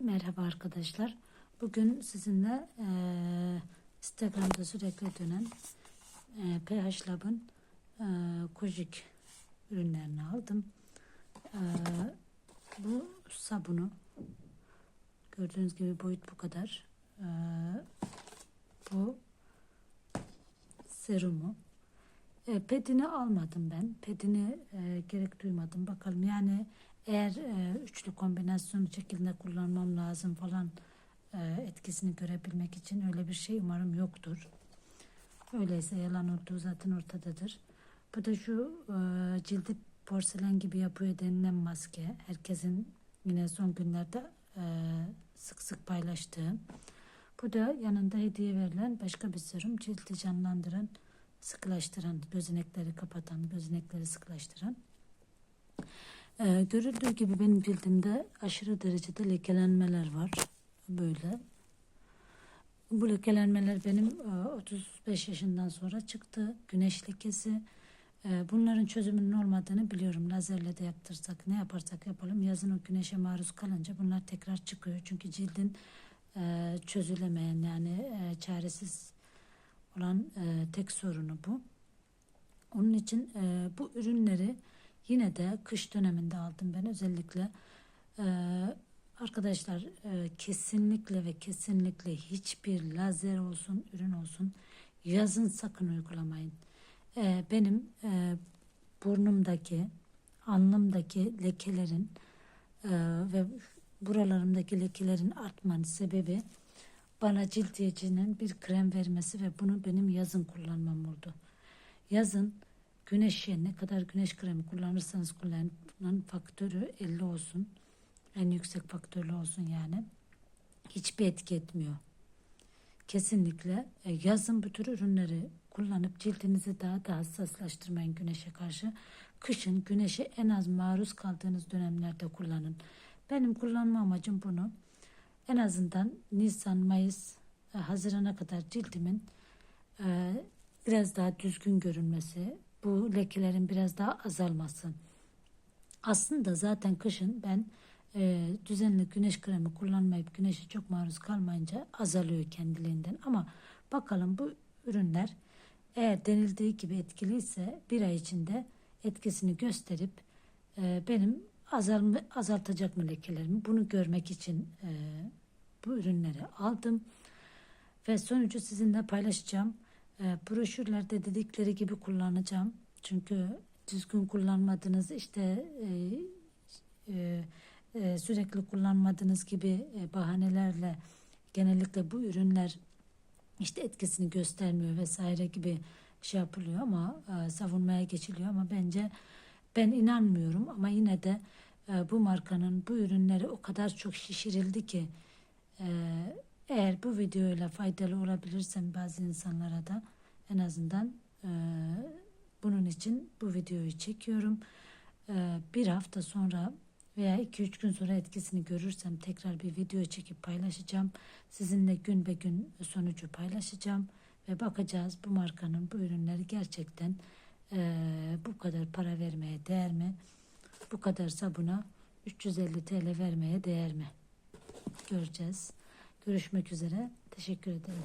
Merhaba arkadaşlar. Bugün sizinle eee, Instagram'da sürekli dönen eee PH Lab'ın eee Kojik ürünlerini aldım. Eee, bu sabunu gördüğünüz gibi boyut bu kadar. Eee, bu serumu. E, pedini almadım ben. Pedini e, gerek duymadım. Bakalım yani eğer e, üçlü kombinasyon şeklinde kullanmam lazım falan e, etkisini görebilmek için öyle bir şey umarım yoktur. Öyleyse yalan olduğu zaten ortadadır. Bu da şu e, cildi porselen gibi yapıyor denilen maske. Herkesin yine son günlerde e, sık sık paylaştığı. Bu da yanında hediye verilen başka bir serum. Cildi canlandıran, sıkılaştıran, gözenekleri kapatan, gözenekleri sıkılaştıran. Ee, görüldüğü gibi benim cildimde aşırı derecede lekelenmeler var. Böyle. Bu lekelenmeler benim e, 35 yaşından sonra çıktı. Güneş lekesi. E, bunların çözümünün olmadığını biliyorum. Lazerle de yaptırsak ne yaparsak yapalım yazın o güneşe maruz kalınca bunlar tekrar çıkıyor. Çünkü cildin e, çözülemeyen yani e, çaresiz olan e, tek sorunu bu. Onun için e, bu ürünleri yine de kış döneminde aldım ben özellikle. E, arkadaşlar e, kesinlikle ve kesinlikle hiçbir lazer olsun, ürün olsun yazın sakın uygulamayın. E, benim e, burnumdaki, alnımdaki lekelerin e, ve buralarımdaki lekelerin artmanın sebebi bana cilt diyeceğinin bir krem vermesi ve bunu benim yazın kullanmam oldu. Yazın güneşe ne kadar güneş kremi kullanırsanız kullanın bunun faktörü 50 olsun. En yüksek faktörlü olsun yani. Hiçbir etki etmiyor. Kesinlikle e, yazın bu tür ürünleri kullanıp cildinizi daha da hassaslaştırmayın güneşe karşı. Kışın güneşe en az maruz kaldığınız dönemlerde kullanın. Benim kullanma amacım bunu. En azından Nisan, Mayıs, e, Haziran'a kadar cildimin e, biraz daha düzgün görünmesi, bu lekelerin biraz daha azalması. Aslında zaten kışın ben e, düzenli güneş kremi kullanmayıp güneşe çok maruz kalmayınca azalıyor kendiliğinden. Ama bakalım bu ürünler eğer denildiği gibi etkiliyse bir ay içinde etkisini gösterip e, benim azalma, azaltacak mı lekelerimi bunu görmek için e, bu ürünleri aldım. Ve sonucu sizinle paylaşacağım. E, broşürlerde dedikleri gibi kullanacağım. Çünkü düzgün kullanmadığınız işte e, e, e, sürekli kullanmadığınız gibi e, bahanelerle genellikle bu ürünler işte etkisini göstermiyor vesaire gibi şey yapılıyor ama e, savunmaya geçiliyor ama bence ben inanmıyorum ama yine de e, bu markanın bu ürünleri o kadar çok şişirildi ki e, eğer bu videoyla faydalı olabilirsem bazı insanlara da en azından e, bunun için bu videoyu çekiyorum. E, bir hafta sonra veya 2-3 gün sonra etkisini görürsem tekrar bir video çekip paylaşacağım. Sizinle gün be gün sonucu paylaşacağım ve bakacağız bu markanın bu ürünleri gerçekten e, bu kadar para vermeye değer mi? Bu kadar sabuna 350 TL vermeye değer mi? Göreceğiz. Görüşmek üzere. Teşekkür ederim.